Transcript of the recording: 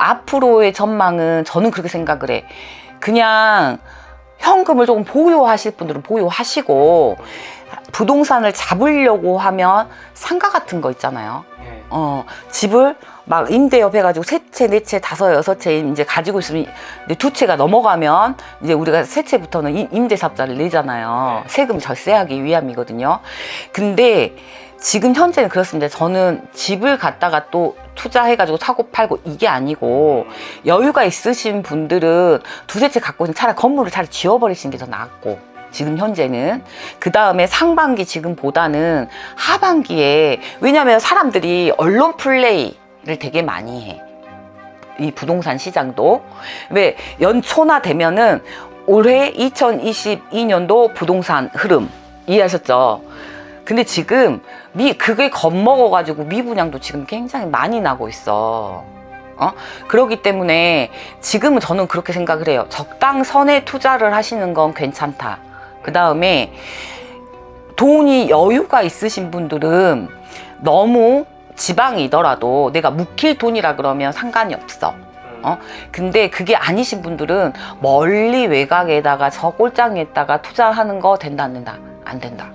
앞으로의 전망은 저는 그렇게 생각을 해. 그냥 현금을 조금 보유하실 분들은 보유하시고 부동산을 잡으려고 하면 상가 같은 거 있잖아요. 예. 어, 집을 막 임대업 해가지고 세 채, 네 채, 다섯, 여섯 채 이제 가지고 있으면 이제 두 채가 넘어가면 이제 우리가 세 채부터는 임- 임대사업자를 내잖아요. 네. 세금 절세하기 위함이거든요. 근데 지금 현재는 그렇습니다. 저는 집을 갖다가 또 투자해가지고 사고 팔고 이게 아니고 여유가 있으신 분들은 두세 채 갖고 있는 차라리 건물을 차라리 지워버리시는 게 더 낫고 지금 현재는 그 다음에 상반기 지금보다는 하반기에 왜냐하면 사람들이 언론 플레이를 되게 많이 해. 이 부동산 시장도 왜 연초나 되면은 올해 2022년도 부동산 흐름 이해하셨죠? 근데 지금 미 그게 겁먹어 가지고 미분양도 지금 굉장히 많이 나고 있어. 어? 그렇기 때문에 지금은 저는 그렇게 생각을 해요. 적당선에 투자를 하시는 건 괜찮다. 그 다음에 돈이 여유가 있으신 분들은 너무 지방이더라도 내가 묵힐 돈이라 그러면 상관이 없어. 음. 어? 근데 그게 아니신 분들은 멀리 외곽에다가 저 꼴장에다가 투자하는 거 된다 안 된다? 안 된다.